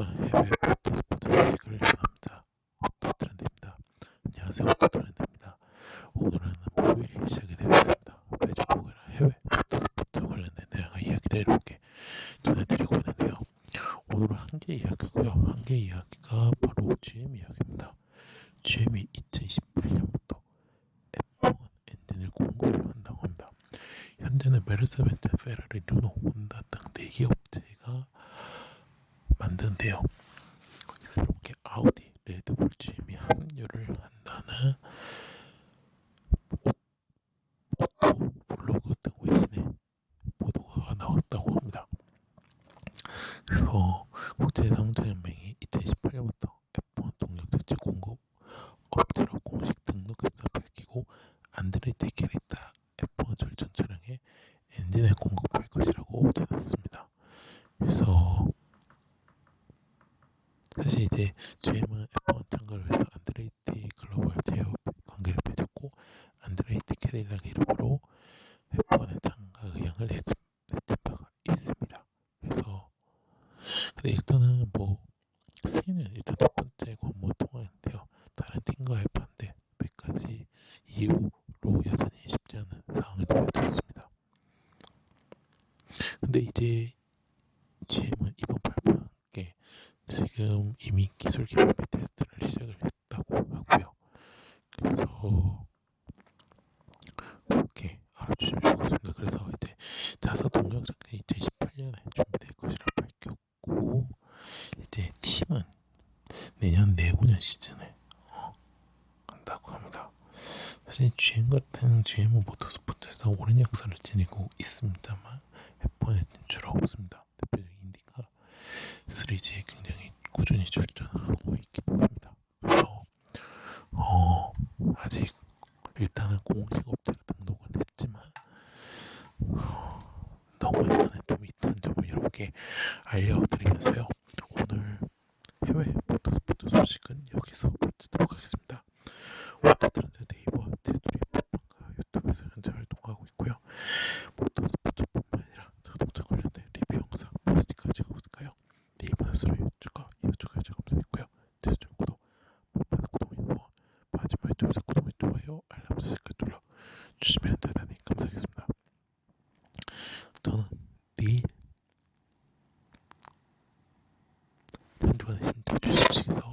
소소한 해외 모터스포츠 소식을 전합니다. 오토 트렌드입니다. 안녕하세요. 오토 트렌드입니다. 오늘은 목요일이 시작이 되어 있습니다. 매주 목요일 해외 모터스포츠 관련된 다양한 이야기들 이렇게 전해드리고 있는데요. 오늘은 한 개 이야기고요. 한 개 이야기가 바로 GM 이야기입니다. GM이 2028년부터 F1 엔진을 공급을 한다고 합니다. 현재는 메르세벤츠, 페라리, 르노, 혼다 등 4개 업체 가 만드는데요. 새롭게 아우디, 레드불, GM이 합류를 한다는 오토 블로그 등 외신에 보도가 나왔다고 합니다. 그래서 국제상조연맹이 2018년부터 F1 동력 자체 공급 업체로 공식 등록해서 밝히고 안드레티 캐리타 F1 절전 차량에 엔진을 공급할 것이라고 전했습니다. 그래서 사실 이제 GM은 F1 참가를 위해서 안드레이티 글로벌 제휴 관계를 맺었고 안드레이티 캐딜락 이름으로 F1에 참가 의향을 내친 바가 있습니다. 그래서 근데 일단은 뭐 승인은 일단 첫 번째 관문 통화인데요. 다른 팀과의 반대 몇 가지 이유로 여전히 쉽지 않은 상황에 놓여졌습니다. 근데 이제 GM은 이번 발표에 지금 이미 기술 및 테스트를 시작을 했다고 하고요. 그래서 그렇게 알아주시면 같습니다. 그래서 이제 자사 동력자가 2018년에 준비될 것이라 밝혔고 이제 팀은 내년 내후년 시즌에 어, 간다고 합니다. 사실 GM 같은 GM 모터스포츠에서 오랜 역사를 지니고 있습니다만 F1에 진출하고 있습니다. 대표적인 인디카 3G에 굉장히 꾸준히 출전하고 있기도 합니다. 그래서 어, 아직 일단은 공식 업체로 등록은 했지만 어, 너무 예산에 좀 있다는 점을 여러분께 알려드리면서요. 댓글 눌러주시면 대단히 감사하겠습니다. 저는 내일 한 주간의 진짜 주식시에서